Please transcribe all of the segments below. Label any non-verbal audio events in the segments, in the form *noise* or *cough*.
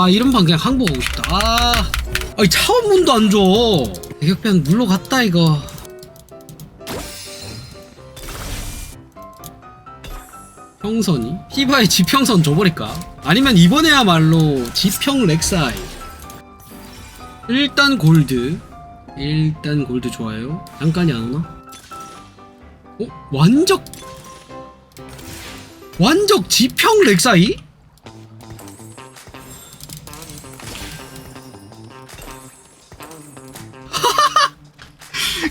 아 이런 판 그냥 항복 하고 싶다 아 아니 차원 문도 안줘 대격변 물러갔다 이거 평선이? 피바의 지평선 줘버릴까? 아니면 이번에야말로 지평 렉사이 일단 골드 일단 골드 좋아요 잠깐이 안 오나? 어? 완적 완적 지평 렉사이?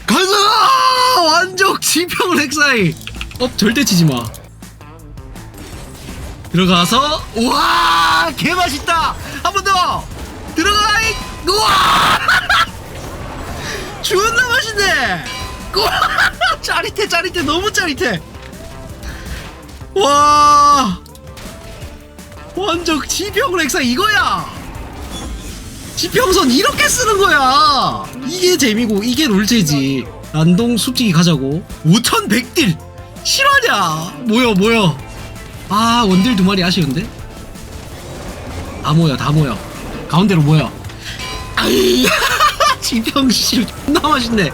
가자! 완적 지평 렉사이! 어 절대 치지 마. 들어가서 우와! 개맛있다! 한 번 더! 들어가 이! 우와! *laughs* 존나 맛있네! 우와! 짜릿해 짜릿해. 너무 짜릿해. 와! 완전 지평 렉사 이거야 지평선 이렇게 쓰는 거야. 이게 재미고 이게 롤체지. 난동 숲지기 가자고. 5100딜. 실화냐? 뭐야 뭐야 아 원딜 두 마리 아쉬운데? 다 모여 다 모여. 가운데로 모여. 아이 *laughs* 지평실 존나 맛있네.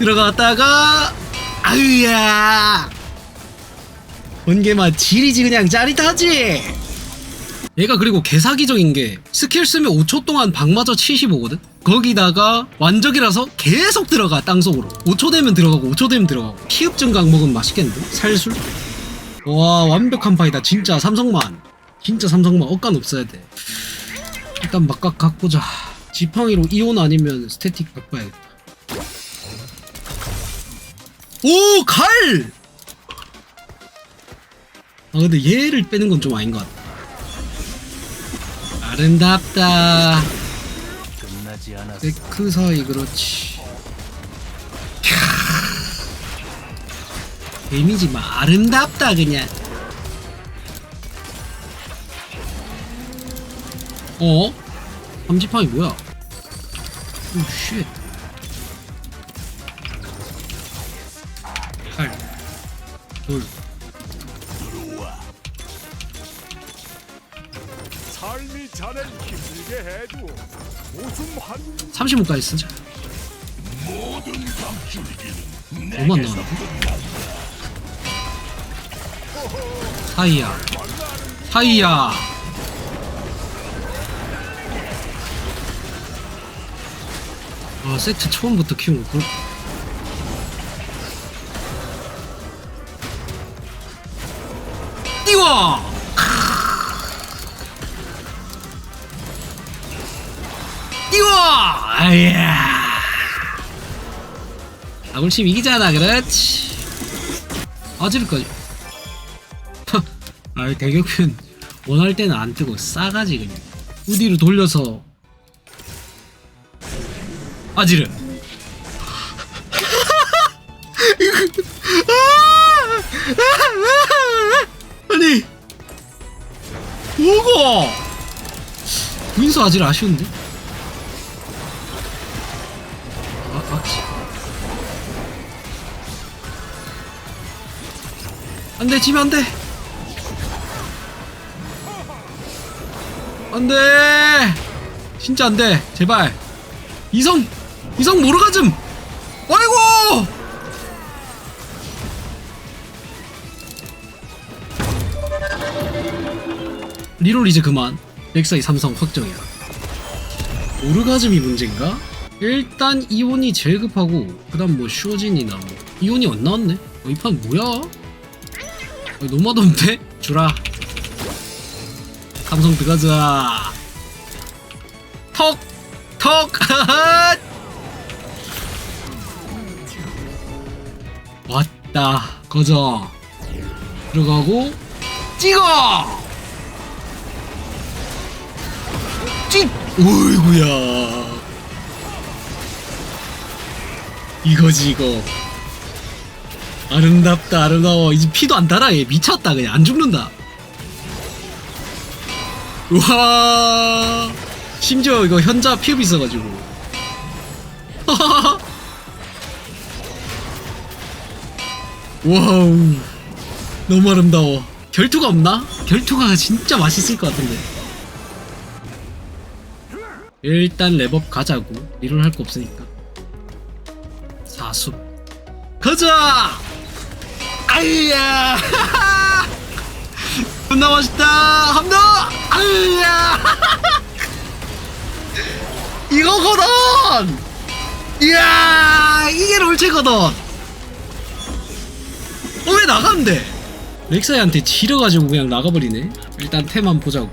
들어갔다가 아유야. 번개만 지리지 그냥 짜릿하지 얘가 그리고 개사기적인 게 스킬 쓰면 5초 동안 방마저 75거든? 거기다가 완적이라서 계속 들어가 땅속으로 5초 되면 들어가고 5초 되면 들어가고 피흡 증강 먹으면 맛있겠는데? 살술? 와 완벽한 파이다 진짜 삼성만 진짜 삼성만 억간 없어야 돼 일단 막각 갖보자 지팡이로 이온 아니면 스태틱 바꿔야겠다 오! 칼! 아 근데 얘를 빼는 건 좀 아닌 것 같다 아름답다 끝나지 않았어. 데크 사이 그렇지 캬. 데미지 막 아름답다 그냥 어? 삼지팡이 뭐야 오쉣 삶이 자넨 힘들게 해주오. 웃음 한 35까지 쓰자. 뭐만 나오나? 사이야. 사이야. 아 세트 처음부터 키운 거 그렇 띄워 아야 아굴심 이기잖아 그렇지. 어지를거지 아 대격변 원할 때는 안 뜨고 싸가지 그냥. 우디로 돌려서. 아지르. *laughs* 아니. 뭐고? 부인수 아지르 아쉬운데 안 돼, 지면 안 돼. 안 돼. 진짜 안 돼. 제발. 이성, 이성 모르가즘. 아이고! 리롤 이제 그만. 렉사이 삼성 확정이야. 오르가즘이 문제인가? 일단 이온이 제일 급하고 그 다음 뭐 슈어진이나 뭐 이온이 안 나왔네. 어, 이판 뭐야? 어, 너무 하던데? 주라. 삼성 들어가자. 턱! 턱! *laughs* 왔다. 거저. 들어가고 찍어! 찍! 어이구야. 이거지 이거 아름답다 아름다워. 이제 피도 안 달아 얘. 미쳤다 그냥. 안 죽는다. 우와! 심지어 이거 현자 피흡 있어가지고. *laughs* 와우. 너무 아름다워. 결투가 없나? 결투가 진짜 맛있을 것 같은데. 일단 랩업 가자고. 리롤 할 거 없으니까. 사수. 가자 아이야. *laughs* 존나 맛있다. 함더 아이야. *laughs* 이거거든 이야 이게 롤체거든 어왜 나간대 렉사이한테 지려가지고 그냥 나가버리네. 일단 테만 보자고.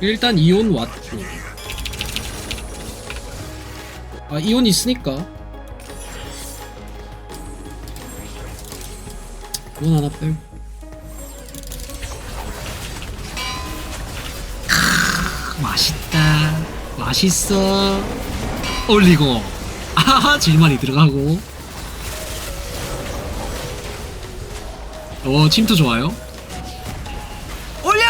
일단 이온 왔고 아 이온 있으니까. 이온 하나 크, 맛있다. 맛있어. 올리고. 아하 질만이 들어가고. 어 침투 좋아요? 올려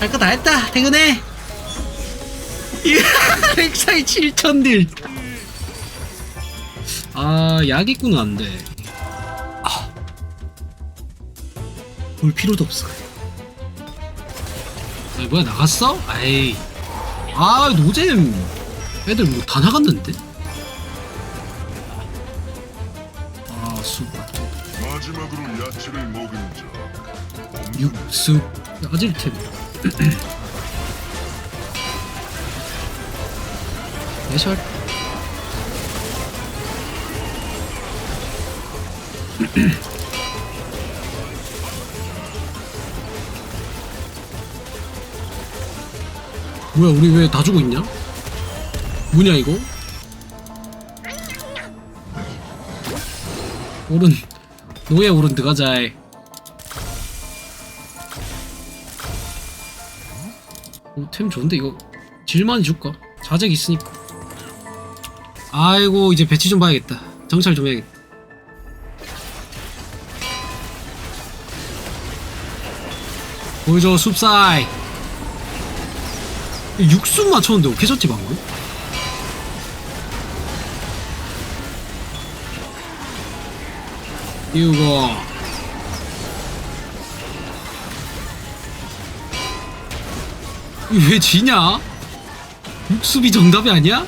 할 거 다 했다 퇴근해 이야 렉사이 7천 딜. 아 약이구는 안돼. 아. 볼 필요도 없어. 아니 뭐야 나갔어? 아이. 아 노잼. 애들 뭐 다 나갔는데? 아 수박 마지막으로 야채를 먹은 자 육수. 아질템 *clears throat* 내셜 *coughs* 뭐야 우리 왜다 죽어 있냐? 뭐냐 이거? 오른 노예 오른 들어가자이 오, 템 좋은데 이거 질만 줄까? 자색 있으니까 아이고 이제 배치 좀 봐야겠다 정찰 좀 해야겠다 보여줘 숲사이 육수 맞췄는데 어떻게 졌지 방금? 이거 왜 지냐? 육수비 정답이 아니야?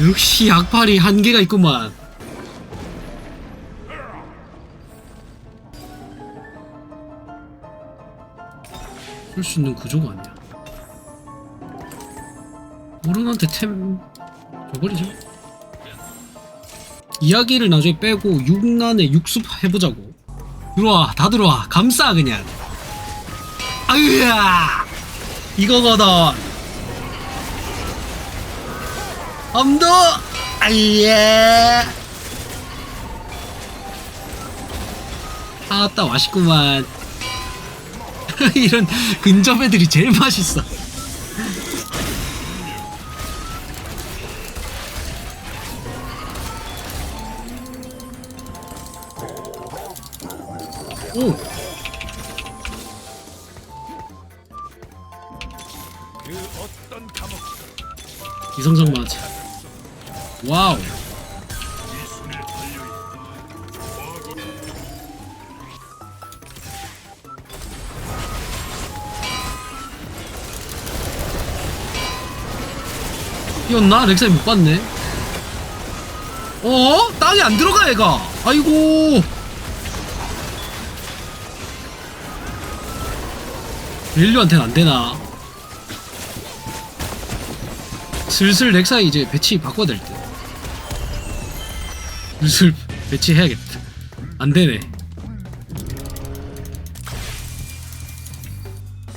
역시 약팔이 한계가 있구만. 할 수 있는 구조가 아니야. 오른한테 템 줘버리죠. 이야기를 나중에 빼고 육난에 육수 해보자고. 들어와 다 들어와. 감싸 그냥. 아유야! 이거거든 엄도 아예 아따 맛있구만. *laughs* 이런 근접 애들이 제일 맛있어. 오! 그 어떤 감옥? 이성적 맞아 와우 뛰었나? 렉사이 못 봤네 어? 땅이 안 들어가 얘가 아이고 릴류한테는 안 되나 슬슬 렉사이 이제 배치 바꿔야 될 듯. 슬슬 배치해야겠다. 안 되네.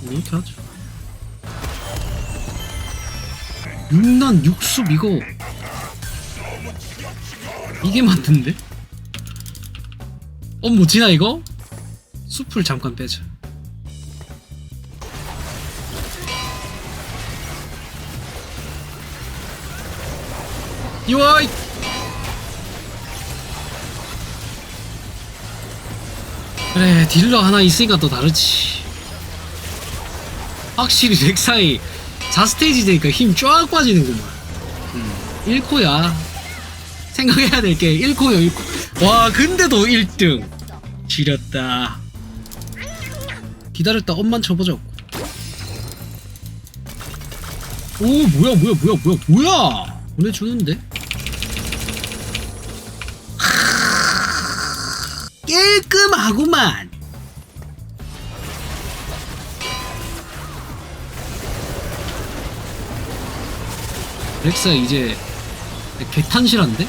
이렇게 하죠. 육난 육숲 이거 이게 맞는데? 어 뭐지나 이거? 숲을 잠깐 빼자. 요이 그래 딜러 하나 있으니까 또 다르지. 확실히 *laughs* 렉사이 4스테이지 되니까 힘 쫙 빠지는구만. 음, 1코야. 생각해야 될 게 1코요 1코. 와 근데도 1등. 지렸다. 기다렸다 엄만 쳐보자고. 오 뭐야 뭐야 뭐야 뭐야 뭐야? 보내주는데 깔끔하구만 렉사 이제 개탄실한데?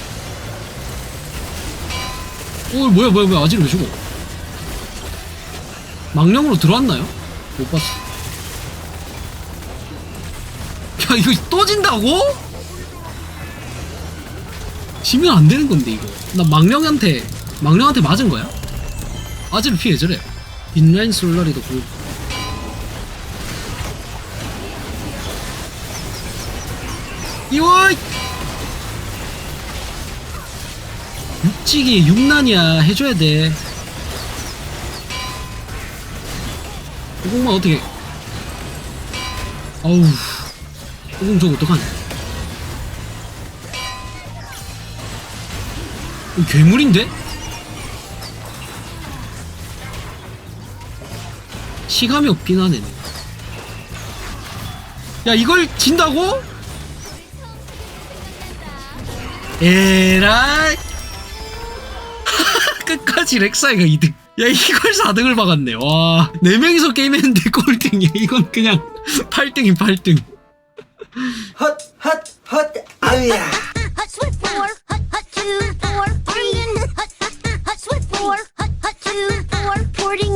오 뭐야 뭐야 뭐야 아직 왜 죽어 망령으로 들어왔나요? 못 봤어 야 이거 또 진다고? 지면 안 되는 건데 이거 나 망령한테 망령한테 맞은 거야? 아지를 피해 저래 인라인 솔라리도 그 이거 육지기 육난이야. 해줘야 돼. 오공만 어떻게? 어우. 오공 저거 어떡하냐? 어, 괴물인데? 시감이 없긴 하네. 야 이걸 진다고? 에라이. *laughs* 끝까지 렉사이가 2등 야 이걸 4등을 박았네. 와 4명이서 게임했는데 꼴등이야. 이건 그냥 *laughs* 8등이 8등. 헛, 헛, 헛, 아우야.